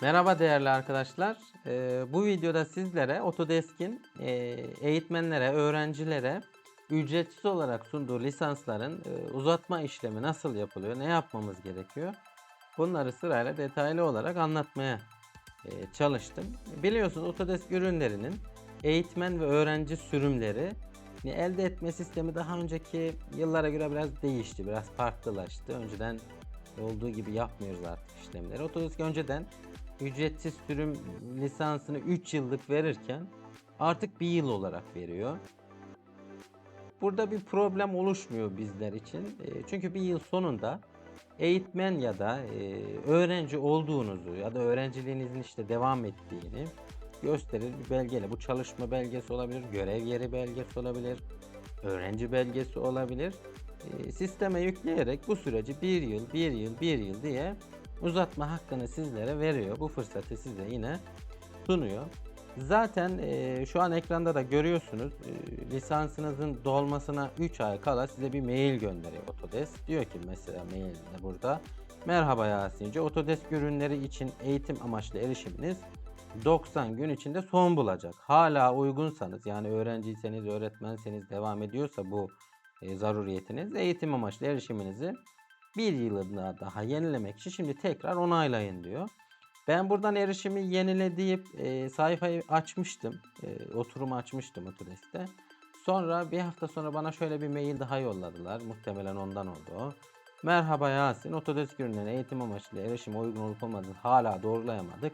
Merhaba değerli arkadaşlar. Ee, bu videoda sizlere Autodesk'in e, eğitmenlere, öğrencilere ücretsiz olarak sunduğu lisansların e, uzatma işlemi nasıl yapılıyor, ne yapmamız gerekiyor? Bunları sırayla detaylı olarak anlatmaya e, çalıştım. Biliyorsunuz Autodesk ürünlerinin eğitmen ve öğrenci sürümleri elde etme sistemi daha önceki yıllara göre biraz değişti, biraz farklılaştı. Önceden olduğu gibi yapmıyoruz artık işlemleri. Autodesk önceden ücretsiz sürüm lisansını 3 yıllık verirken artık 1 yıl olarak veriyor. Burada bir problem oluşmuyor bizler için. E, Çünkü bir yıl sonunda eğitmen ya da e, öğrenci olduğunuzu ya da öğrenciliğinizin işte devam ettiğini gösterir bir belgeyle. Bu çalışma belgesi olabilir, görev yeri belgesi olabilir, öğrenci belgesi olabilir. E, Sisteme yükleyerek bu süreci bir yıl, bir yıl, bir yıl diye uzatma hakkını sizlere veriyor. Bu fırsatı size yine sunuyor. Zaten e, şu an ekranda da görüyorsunuz e, lisansınızın dolmasına 3 ay kala size bir mail gönderiyor Autodesk. Diyor ki mesela mailde burada Merhaba Yasinci Autodesk ürünleri için eğitim amaçlı erişiminiz 90 gün içinde son bulacak. Hala uygunsanız yani öğrenciyseniz, öğretmenseniz devam ediyorsa bu e, zaruriyetiniz eğitim amaçlı erişiminizi bir yılına daha yenilemek için şimdi tekrar onaylayın diyor. Ben buradan erişimi yenile deyip e, sayfayı açmıştım. E, oturumu açmıştım Autodesk'te. Sonra bir hafta sonra bana şöyle bir mail daha yolladılar. Muhtemelen ondan oldu o. Merhaba Yasin. Autodesk ürünlerine eğitim amaçlı erişime uygun olup olmadığını hala doğrulayamadık.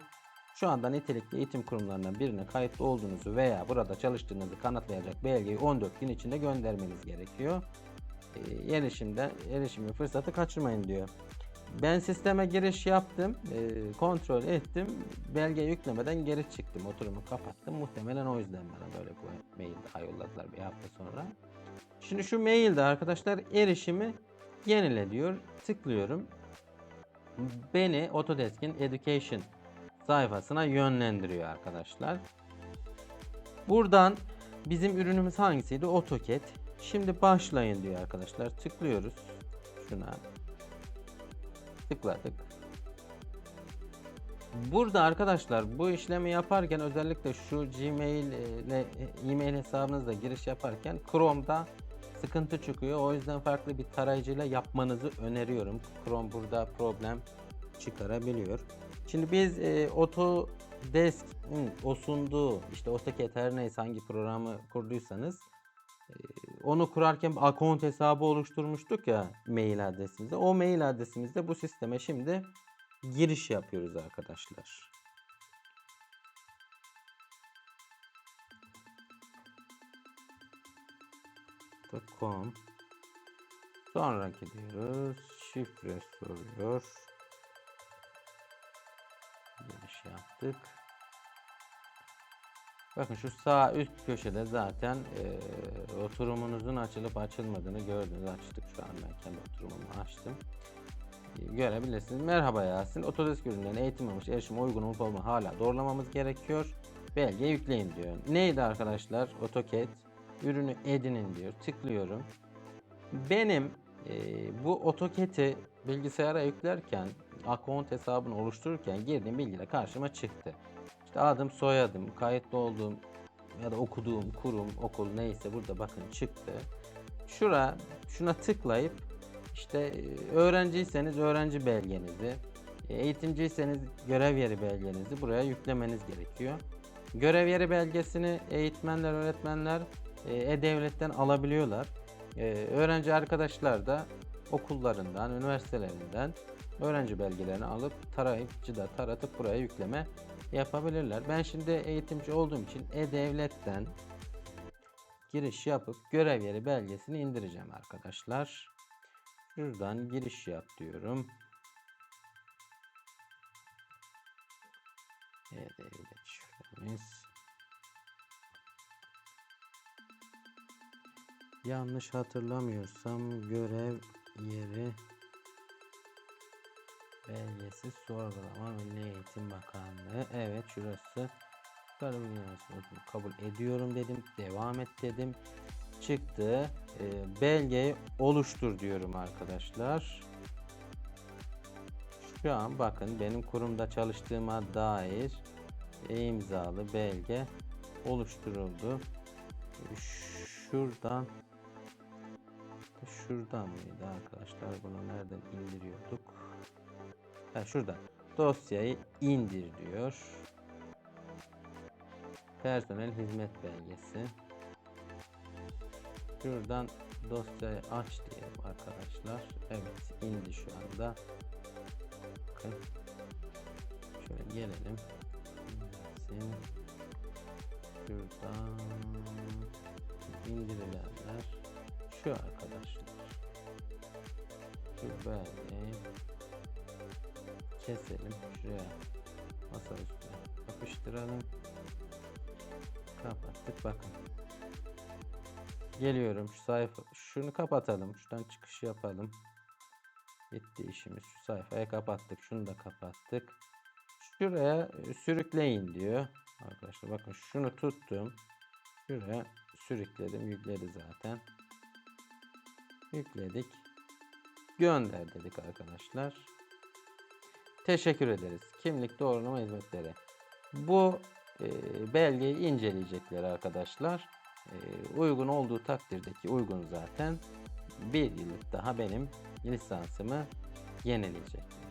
Şu anda nitelikli eğitim kurumlarından birine kayıtlı olduğunuzu veya burada çalıştığınızı kanıtlayacak belgeyi 14 gün içinde göndermeniz gerekiyor. E, erişimde erişimi fırsatı kaçırmayın diyor. Ben sisteme giriş yaptım, e, kontrol ettim, belge yüklemeden geri çıktım, oturumu kapattım. Muhtemelen o yüzden bana böyle bu mail daha yolladılar bir hafta sonra. Şimdi şu mailde arkadaşlar erişimi yenile diyor, tıklıyorum. Beni Autodesk'in Education sayfasına yönlendiriyor arkadaşlar. Buradan bizim ürünümüz hangisiydi? AutoCAD. Şimdi başlayın diyor arkadaşlar. Tıklıyoruz şuna. Tıkladık. Burada arkadaşlar bu işlemi yaparken özellikle şu Gmail ile e-mail hesabınızla giriş yaparken Chrome'da sıkıntı çıkıyor. O yüzden farklı bir tarayıcıyla yapmanızı öneriyorum. Chrome burada problem çıkarabiliyor. Şimdi biz e, Autodesk'in o sunduğu işte AutoCAD her neyse hangi programı kurduysanız e, onu kurarken account hesabı oluşturmuştuk ya mail adresimize. O mail adresimizde bu sisteme şimdi giriş yapıyoruz arkadaşlar. .com Sonraki diyoruz. Şifre soruyor. Giriş yaptık. Bakın şu sağ üst köşede zaten e, oturumunuzun açılıp açılmadığını gördünüz. Açtık şu an ben kendi oturumumu açtım. E, görebilirsiniz. Merhaba Yasin. Autodesk ürünlerine eğitim almış erişim uygun olup olma hala doğrulamamız gerekiyor. Belge yükleyin diyor. Neydi arkadaşlar? AutoCAD. Ürünü edinin diyor. Tıklıyorum. Benim e, bu AutoCAD'i bilgisayara yüklerken account hesabını oluştururken girdiğim bilgiler karşıma çıktı. İşte adım, soyadım, kayıtlı olduğum ya da okuduğum kurum, okul neyse burada bakın çıktı. Şura, şuna tıklayıp işte e, öğrenciyseniz öğrenci belgenizi, e, eğitimciyseniz görev yeri belgenizi buraya yüklemeniz gerekiyor. Görev yeri belgesini eğitmenler, öğretmenler e, e-devletten alabiliyorlar. Öğrenci arkadaşlar da okullarından, üniversitelerinden öğrenci belgelerini alıp tarayıcıda taratıp buraya yükleme yapabilirler. Ben şimdi eğitimci olduğum için e-devletten giriş yapıp görev yeri belgesini indireceğim arkadaşlar. Şuradan giriş yap diyorum. E-devlet şifremiz. Yanlış hatırlamıyorsam görev yeri belgesi sorgulama Milli Eğitim Bakanlığı. Evet şurası. Kabul ediyorum dedim. Devam et dedim. Çıktı. Ee, belgeyi oluştur diyorum arkadaşlar. Şu an bakın benim kurumda çalıştığıma dair e-imzalı belge oluşturuldu. Şuradan şuradan mıydı arkadaşlar? Bunu nereden indiriyorduk? Ha şuradan. Dosyayı indir diyor. Personel hizmet belgesi. Şuradan dosyayı aç diyelim arkadaşlar. Evet indi şu anda. Bakın. Şöyle gelelim. İndirsin. Şuradan indirilenler şu arkadaşlar. Şu belgeyi keselim. Şuraya masa üstüne yapıştıralım. Kapattık bakın. Geliyorum şu sayfa şunu kapatalım. Şuradan çıkış yapalım. Bitti işimiz. Şu sayfayı kapattık. Şunu da kapattık. Şuraya sürükleyin diyor. Arkadaşlar bakın şunu tuttum. Şuraya sürükledim. Yükledi zaten. Yükledik. Gönder dedik arkadaşlar. Teşekkür ederiz. Kimlik doğrulama hizmetleri. Bu e, belgeyi inceleyecekler arkadaşlar. E, uygun olduğu takdirdeki uygun zaten bir yıllık daha benim lisansımı yenileyecekler.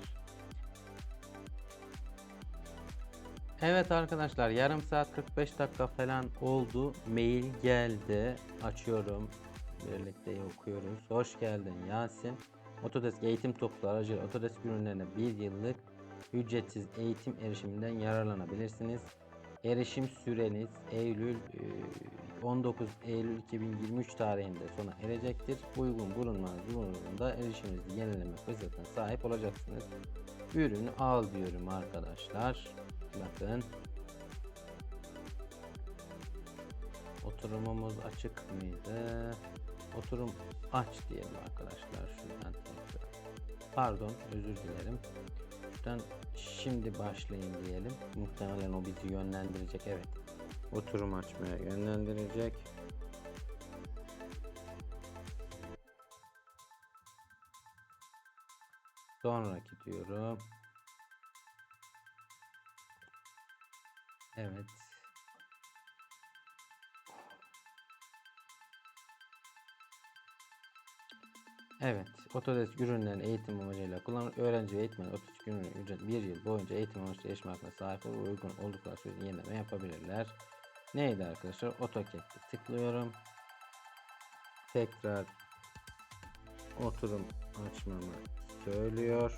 Evet arkadaşlar yarım saat 45 dakika falan oldu. Mail geldi. Açıyorum. Birlikte okuyoruz. Hoş geldin Yasin. Otodesk eğitim toplu aracı Otodesk ürünlerine bir yıllık ücretsiz eğitim erişiminden yararlanabilirsiniz. Erişim süreniz Eylül e, 19 Eylül 2023 tarihinde sona erecektir. Uygun bulunmanız durumunda erişiminizi yenileme fırsatına sahip olacaksınız. Ürünü al diyorum arkadaşlar. Bakın. Oturumumuz açık mıydı? Oturum aç diyelim arkadaşlar. Şuradan. Pardon özür dilerim. Şuradan şimdi başlayın diyelim. Muhtemelen o bizi yönlendirecek. Evet. Oturum açmaya yönlendirecek. Sonraki diyorum. Evet. Evet, Autodesk ürünlerin eğitim amacıyla kullanılır. Öğrenci ve eğitmen Autodesk ürünlerin ücret bir yıl boyunca eğitim amaçlı erişim hakkına sahip olur. Uygun oldukları sürece yenileme yapabilirler. Neydi arkadaşlar? AutoCAD'de tıklıyorum. Tekrar oturum açmamı söylüyor.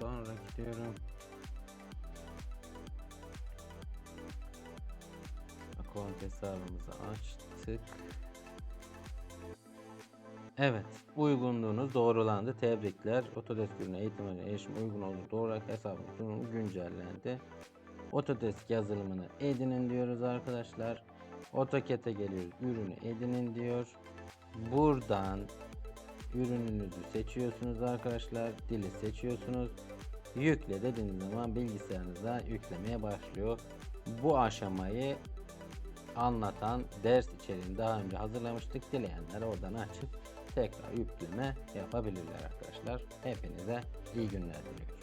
Sonra gidiyorum. Account hesabımızı açtık. Evet, uygunluğunuz doğrulandı. Tebrikler. Autodesk ürünü eğitim ve erişim uygun olduğu doğru hesabın güncellendi. Autodesk yazılımını edinin diyoruz arkadaşlar. AutoCAD'e geliyoruz. Ürünü edinin diyor. Buradan ürününüzü seçiyorsunuz arkadaşlar. Dili seçiyorsunuz. Yükle dediğiniz zaman bilgisayarınıza yüklemeye başlıyor. Bu aşamayı anlatan ders içeriğini daha önce hazırlamıştık. Dileyenler oradan açıp tekrar yükleme yapabilirler arkadaşlar. Hepinize iyi günler diliyorum.